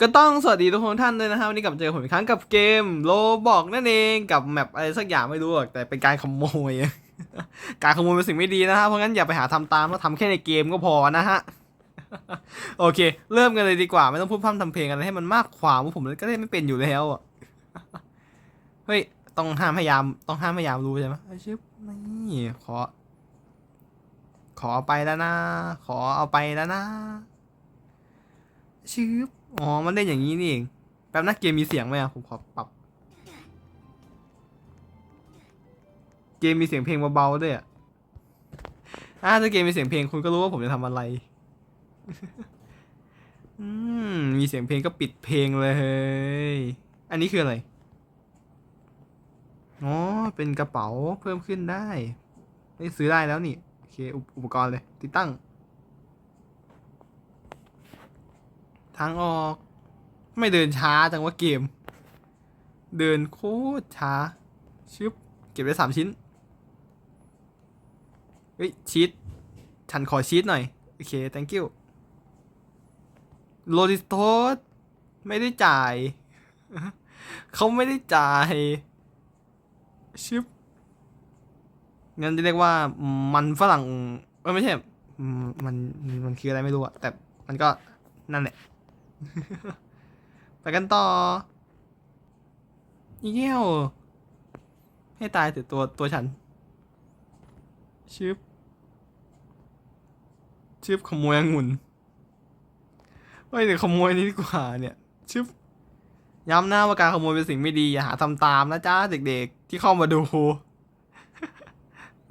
ก็ต้องสวัสดีทุกคนท่านด้วยนะครับวันนี้กลับเจอผมอีกครั้งกับเกมโลบอกนั่นเองกับแมปอะไรสักอย่างไม่รู้หรอกแต่เป็นการขโมย การขโมยเป็นสิ่งไม่ดีนะครับเพราะงั้นอย่าไปหาทำตามแล้วทำแค่ในเกมก็พอนะฮะโอเค เริ่มกันเลยดีกว่าไม่ต้องพูดพร่ำทำเพลงอะไรให้มันมากความว่าผมก็เล่นไม่เป็นอยู่แล้วเฮ้ยต้องห้ามพยายามต้องห้ามพยายามรู้ใช่ไหมเอ้ชิบนี่ขอ ขอไปแล้วนะ ขอเอาไปแล้วนะ ชืบอ๋อ มันเล่นอย่างนี้นี่เองแป๊บนะเกมมีเสียงไหมอะผมขอปรับ เกมมีเสียงเพลงเบาๆด้วยอะอ่าถ้าเกมมีเสียงเพลงคุณก็รู้ว่าผมจะทำอะไร อืม มีเสียงเพลงก็ปิดเพลงเลยอันนี้คืออะไร อ๋อ เป็นกระเป๋าเพิ่มขึ้นได้ไม่ซื้อได้แล้วนี่ โอเค อุปอุปกรณ์เลย ติดตั้ง ทางออก ไม่เดินช้าจังว่าเกม เดินโคตรช้า ชึบ เก็บได้สามชิ้น เฮ้ยชีตฉันขอชีตหน่อย โอเค thank you โลดิสโทสไม่ได้จ่าย เขาไม่ได้จ่าย ชึบงั้นจะเรียกว่ามันฝรั่งเออไม่ใช่มมันมันคืออะไรไม่รู้อะแต่มันก็นั่นแหละ ไปกันต่อเงี้ยวให้ตายถือตัวตัวฉันชึบชึบขโมยองุ่นเฮ้ยเดี๋ยวขโมยนี้ดีกว่าเนี่ยชึบย้ำหน้าว่าการขโมยเป็นสิ่งไม่ดี อย่าหาทำตามนะจ้าเด็กๆที่เข้ามาดู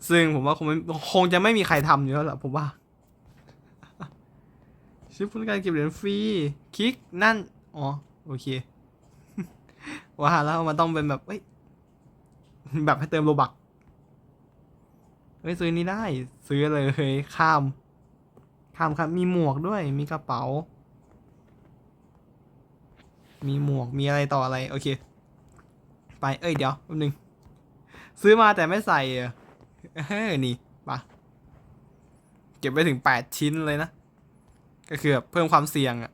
ซึ่งผมว่าคงไม่คงจะไม่มีใครทำอยู่แล้วแหละผมว่า ชิปพูดการเก็บเหรียญฟรี คลิกนั่น อ๋อ โอเค ว่าแล้วมันต้องเป็นแบบเอ้ย แบบให้เติมโลบักเฮ้ยซื้อนี้ได้ ซื้อเลยเฮ้ยข้าม ข้ามครับ มีหมวกด้วย มีกระเป๋า มีหมวก มีอะไรต่ออะไร โอเค ไป เอ้ย เดี๋ยวแป๊บนึง ซื้อมาแต่ไม่ใส่เฮ้ยนี่ปะเก็บไปถึงแปดชิ้นเลยนะ ก็คือแบบเพิ่มความเสี่ยงอะ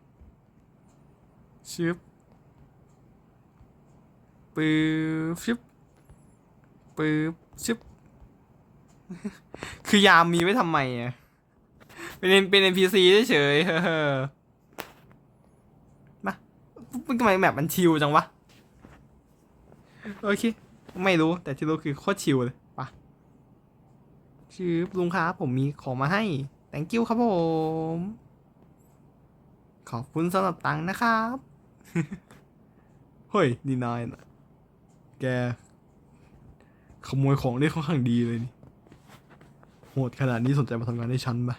ชึบปื๊บชึบปื๊บชึบคือยามมีไว้ทำไมอะเป็นเป็น NPC เฉยเฮ้อมาทำไมแบบมันชิลจังวะ โอเค ไม่รู้แต่ที่รู้คือโคตรชิลเลยปะชื่อลุงครับผมมีของมาให้ thank you ครับผม ขอบคุณสำหรับตังค์นะครับ เฮ้ยดีนายนะแก ขโมยของได้ค่อนข้างดีเลยนี่ โหดขนาดนี้สนใจมาทำงานให้ฉันปะ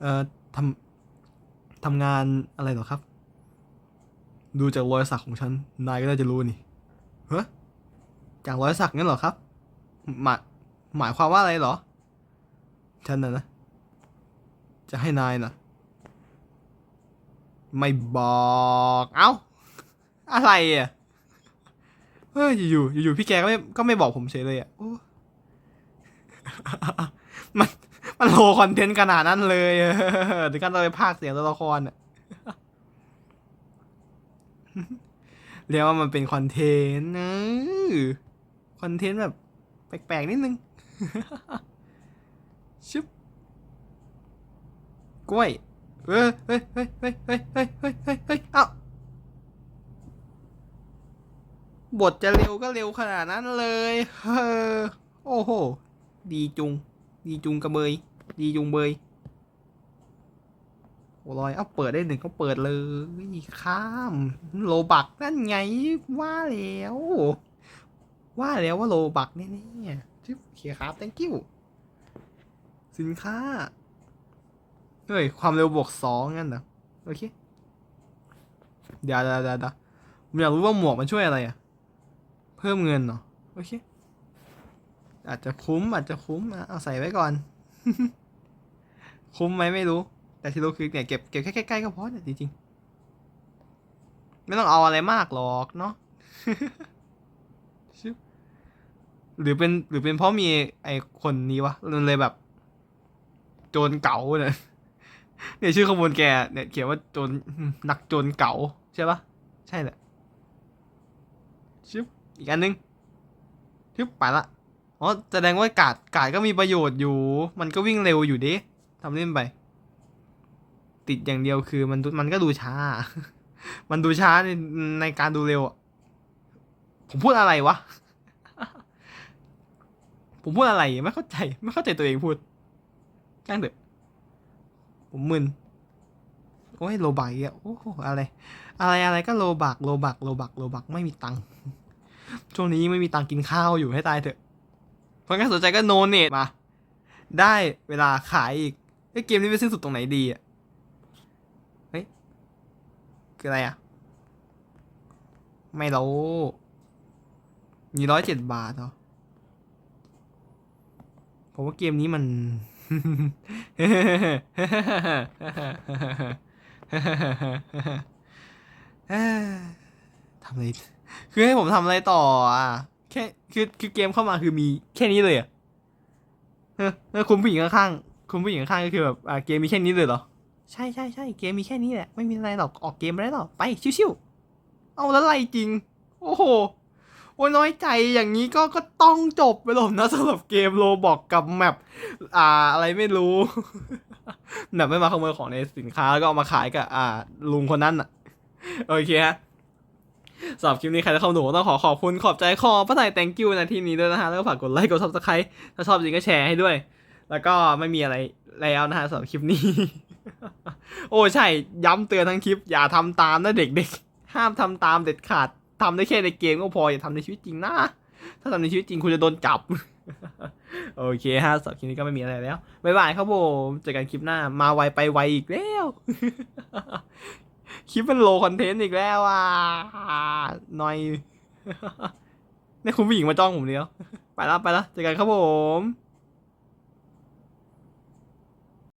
เอ่อทำทำงานอะไรหรอครับ ดูจากรอยสักของฉัน นายก็น่าจะรู้นี่เฮ้ยจากรอยสักงั้นเหรอครับ หมายหมายความว่าอะไรเหรอ ฉันน่ะนะ จะให้นายนะ ไม่บอกเอ้าอะไรอะเฮ้ยอยู่ๆอยู่ๆพี่แกก็ไม่ก็ไม่บอกผมเฉยเลยอะมันมันโลคอนเทนต์ขนาดนั้นเลยถึงขั้นต้องไปพากเสียงตัวละครอะเรียกว่ามันเป็นคอนเทนต์นะคอนเทนต์แบบ แปลกๆนิดนึงชึบกล้วย เฮ้ยเฮ้ยเฮ้ยเฮ้ยเฮ้ยเฮ้ยเฮ้ยเฮ้ยเฮ้ยเอ้าบทจะเร็วก็เร็วขนาดนั้นเลยเฮ้อโอ้โห ดีจุง ดีจุงกระเบย ดีจุงเบยโอ้ลอย เอาเปิดได้หนึ่งก็เปิดเลย ข้าม โลบักนั่นไง ว่าแล้ว ว่าแล้วว่าโลบักแน่ๆชิบโอเคครับ thank you สินค้า เฮ้ย ความเร็วบวกสองงั้นเหรอ โอเค เดี๋ยวเดี๋ยวเดี๋ยวเดี๋ยวผมอยากรู้ว่าหมวกมันช่วยอะไรอะเพิ่มเงินเหรอโอเค อาจจะคุ้มอาจจะคุ้มอะเอาใส่ไว้ก่อน คุ้มไหมไม่รู้ แต่ที่รู้คือเนี่ยเก็บเก็บแค่ใกล้ๆก็พอเนี่ยจริงๆ ไม่ต้องเอาอะไรมากหรอกเนาะหรือเป็นหรือเป็นเพราะมีไอคนนี้วะมันเลยแบบ โจรเก่าเนี่ย เนี่ยชื่อขบวนแกเนี่ยเขียนว่าโจรนักโจรเก่าใช่ปะใช่แหละชิบอีกอันนึงชิบไปละอ๋อแสดงว่ากาดกาดก็มีประโยชน์อยู่ มันก็วิ่งเร็วอยู่ดิทำเล่นไป ติดอย่างเดียวคือมันดูมันก็ดูช้า มันดูช้าในในการดูเร็วอะผมพูดอะไรวะ ผมพูดอะไรไม่เข้าใจ ไม่เข้าใจตัวเองพูดช่างเถอะ ผมมึนโอ้ยโลบักอะโอ้โหอะไร อะไรอะไรก็โลบักโลบักโลบักโลบักไม่มีตังค์ช่วงนี้ไม่มีตังค์กินข้าวอยู่ให้ตายเถอะเพราะงั้นสนใจก็โนเนตมา ได้เวลาขายอีกเอ้เกมนี้ไปสิ้นสุดตรงไหนดีอะเฮ้ยคืออะไรอะ ไม่รู้มีร้อยเจ็ดบาทเหรอผมว่าเกมนี้มัน ทำอะไร คือให้ผมทำอะไรต่ออะ แค่คือคือเกมเข้ามาคือมีแค่นี้เลยอะคุณผู้หญิงข้างๆคุณผู้หญิงข้างก็คือแบบอ่าเกมมีแค่นี้เลยเหรอ ใช่ใช่ใช่เกมมีแค่นี้แหละ ไม่มีอะไรหรอก ออกเกมไม่ได้หรอก ไปชิวๆเอาแล้วไรจริง โอ้โห โอ้น้อยใจอย่างนี้ก็ก็ต้องจบไปหรอกนะสำหรับเกมโลบอกกับแมปอ่าอะไรไม่รู้แบบไม่มาขโมยของในสินค้าแล้วก็เอามาขายกับอ่า ลุงคนนั้นอะ โอเคฮะสำหรับคลิปนี้ใครที่เข้ามาดูต้องขอขอบคุณขอบใจขอพระไทย thank you นะที่นี้ด้วยนะฮะ แล้วก็ฝากกดไลค์กด subscribe ถ้าชอบจริงก็แชร์ให้ด้วย แล้วก็ไม่มีอะไรแล้วนะฮะสำหรับคลิปนี้ โอ้ใช่ย้ำเตือนทั้งคลิป อย่าทำตามนะเด็กๆ ห้ามทำตามเด็ดขาด ทำได้แค่ในเกมก็พออย่าทำในชีวิตจริงนะ ถ้าทำในชีวิตจริงคุณจะโดนจับ โอเคฮะสำหรับคลิปนี้ก็ไม่มีอะไรแล้วบ๊ายบายครับผมเจอกันคลิปหน้ามาไวไปไวอีกแล้ว คลิปเป็นโลคอนเทนต์อีกแล้วอะหน่อยนี่คุณผู้หญิงมาจ้องผมเดียว ไปแล้วไปแล้วเจอกันครับผม